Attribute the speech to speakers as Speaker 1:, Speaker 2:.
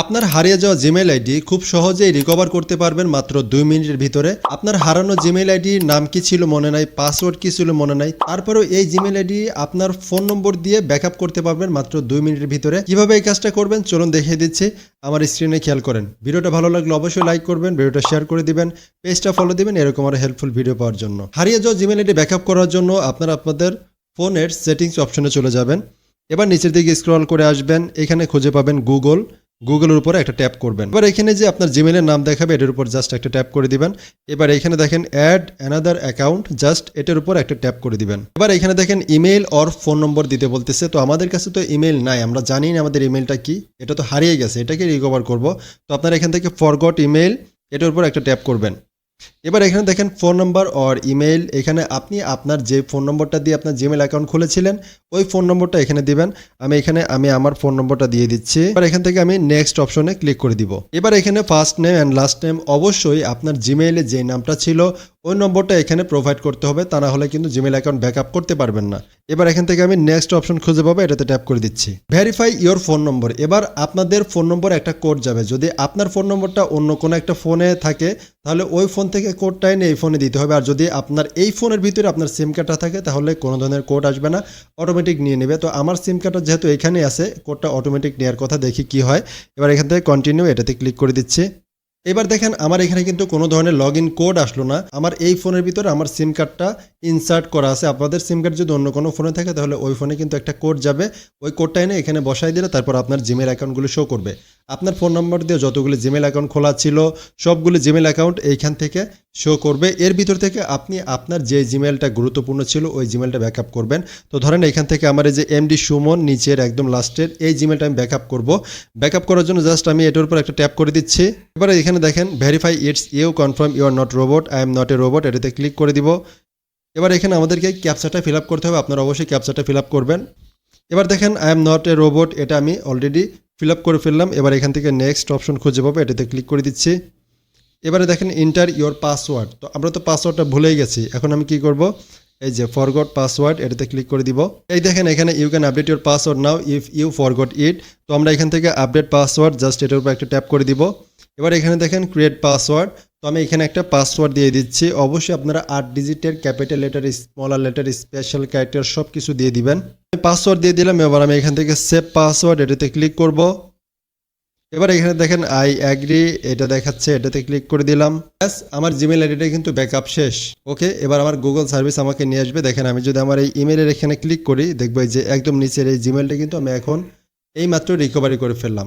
Speaker 1: আপনার হারিয়ে যাওয়া জিমেইল আইডি খুব সহজেই রিকভার করতে পারবেন মাত্র দুই মিনিটের ভিতরে। আপনার হারানো জিমেইল আইডির নাম কি ছিল মনে নাই পাসওয়ার্ড কি ছিল মনে নাই, তারপরেও এই জিমেল আইডি আপনার ফোন নম্বর দিয়ে ব্যাকআপ করতে পারবেন মাত্র দুই মিনিটের ভিতরে। কীভাবে এই কাজটা করবেন চলুন দেখিয়ে দিচ্ছি, আমার স্ক্রিনে খেয়াল করেন। ভিডিওটা ভালো লাগলে অবশ্যই লাইক করবেন, ভিডিওটা শেয়ার করে দিবেন পেজটা ফলো দিবেন, এরকম আরও হেল্পফুল ভিডিও পাওয়ার জন্য। হারিয়ে যাওয়া জিমেল আইডি ব্যাকআপ করার জন্য আপনারা আপনাদের ফোনের সেটিংস অপশনে চলে যাবেন। এবার নিচের দিকে স্ক্রল করে আসবেন, এখানে খুঁজে পাবেন গুগল গুগলের উপরে একটা ট্যাপ করবেন। এবার এখানে যে আপনার জিমেলের নাম দেখাবে, এটার উপর জাস্ট একটা ট্যাপ করে দিবেন। এবার এখানে দেখেন অ্যাড অ্যানাদার অ্যাকাউন্ট জাস্ট এটার উপর একটা ট্যাপ করে দিবেন। এবার এখানে দেখেন ইমেল অর ফোন নম্বর দিতে বলতেছে। তো আমাদের কাছে তো ইমেল নাই, আমরা জানি না আমাদের ইমেলটা কি। এটা তো হারিয়ে গেছে এটাকে রিকভার করব। তো আপনারা এখান থেকে ফরগট ইমেল এটার উপর একটা ট্যাপ করবেন। এবার এখানে দেখেন ফোন নম্বর অর ইমেইল এখানে আপনি আপনার যে ফোন নম্বরটা দিয়ে আপনার জিমেল অ্যাকাউন্ট খুলেছিলেন, ওই ফোন নম্বরটা এখানে দিবেন। আমি এখানে, আমি আমার ফোন নম্বরটা দিয়ে দিচ্ছি। এবার এখান থেকে আমি নেক্সট অপশনে ক্লিক করে দিব। এবার এখানে first name and last name অবশ্যই আপনার জিমেইলে যে নামটা ছিল ওই নম্বরটা এখানে প্রোভাইড করতে হবে, তা না হলে কিন্তু জিমেল অ্যাকাউন্ট ব্যাকআপ করতে পারবেন না। এবার এখান থেকে আমি নেক্সট অপশন খুঁজে পাবো, এটাতে ট্যাপ করে দিচ্ছি। ভেরিফাই ইওর ফোন নম্বর এবার আপনাদের ফোন নম্বর একটা কোড যাবে। যদি আপনার ফোন নম্বরটা অন্য কোনো একটা ফোনে থাকে, তাহলে ওই ফোন থেকে কোডটা এনে এই ফোনে দিতে হবে। আর যদি আপনার এই ফোনের ভিতরে আপনার সিম কার্ডটা থাকে, তাহলে কোনো ধরনের কোড আসবে না। অটোমেটিক নিয়ে নেবে। তো আমার সিম কার্ডটা যেহেতু এখানে আছে কোডটা অটোমেটিক নেওয়ার কথা দেখি কি হয়। এবার এখান থেকে কন্টিনিউ এটাতে ক্লিক করে দিচ্ছি। এবার দেখেন, আমার এখানে কিন্তু কোনো ধরনের লগ ইন কোড আসলো না। আমার এই ফোনের ভিতরে আমার সিম কার্ডটা ইনসার্ট করা আছে। আপনাদের সিম কার্ড যদি অন্য কোনো ফোনে থাকে, তাহলে ওই ফোনে কিন্তু একটা কোড যাবে। ওই কোডটা এনে এখানে বসাই দিলে তারপর আপনার জিমেল অ্যাকাউন্টগুলো শো করবে। আপনার ফোন নম্বর দিয়ে যতগুলো জিমেল অ্যাকাউন্ট খোলা ছিল, সবগুলো জিমেল অ্যাকাউন্ট এইখান থেকে শো করবে। এর ভিতর থেকে আপনি আপনার যে জিমেলটা গুরুত্বপূর্ণ ছিল, ওই জিমেলটা ব্যাকআপ করবেন। তো ধরেন এখান থেকে আমার এই যে এমডি সুমন নিচের একদম লাস্টের এই জিমেলটা আমি ব্যাকআপ করব। ব্যাকআপ করার জন্য জাস্ট আমি এটার উপর একটা ট্যাপ করে দিচ্ছি। এবারে এখানে দেখেন verify it's you confirm you are not robot I am not a robot এটাতে ক্লিক করে দিব। এবার এখানে আমাদেরকে ক্যাপচাটা ফিল আপ করতে হবে, আপনারা অবশ্যই ক্যাপচাটা ফিল আপ করবেন। এবার দেখেন I am not a robot এটা আমি অলরেডি ফিল আপ করে ফেললাম। এবার এখান থেকে নেক্সট অপশন খুঁজে পাবো, এটাতে ক্লিক করে দিচ্ছি। এবারে দেখেন ইন্টার ইওর পাসওয়ার্ড তো আমরা তো পাসওয়ার্ডটা ভুলেই গেছি। এখন আমি কি করব? এই যে ফরগট পাসওয়ার্ড এটাতে ক্লিক করে দিব। এই দেখেন এখানে you can update your password now if you forgot it তো আমরা এখান থেকে আপডেট পাসওয়ার্ড জাস্ট এটার উপর একটা ট্যাপ করে দিব। এবার এখানে দেখেন ক্রিয়েট পাসওয়ার্ড তো আমি এখানে একটা পাসওয়ার্ড দিয়ে দিচ্ছি। অবশ্যই আপনারা আট ডিজিটের capital letter smaller letter special character সব কিছু দিয়ে দিবেন। পাসওয়ার্ড দিয়ে দিলাম, এবার আমি এখান থেকে সেভ পাসওয়ার্ড এটাতে ক্লিক করব। এবার এখানে দেখেন আই অ্যাগ্রি এটা দেখাচ্ছে, এটাতে ক্লিক করে দিলাম। ব্যাস আমার জিমেল আইডিটা কিন্তু ব্যাকআপ শেষ। ওকে এবার আমার গুগল সার্ভিস আমাকে নিয়ে আসবে। দেখেন, আমি যদি আমার এই ইমেলের এখানে ক্লিক করি, দেখব যে একদম নিচের এই জিমেলটা কিন্তু আমি এখন এই মাত্র রিকভারি করে ফেললাম।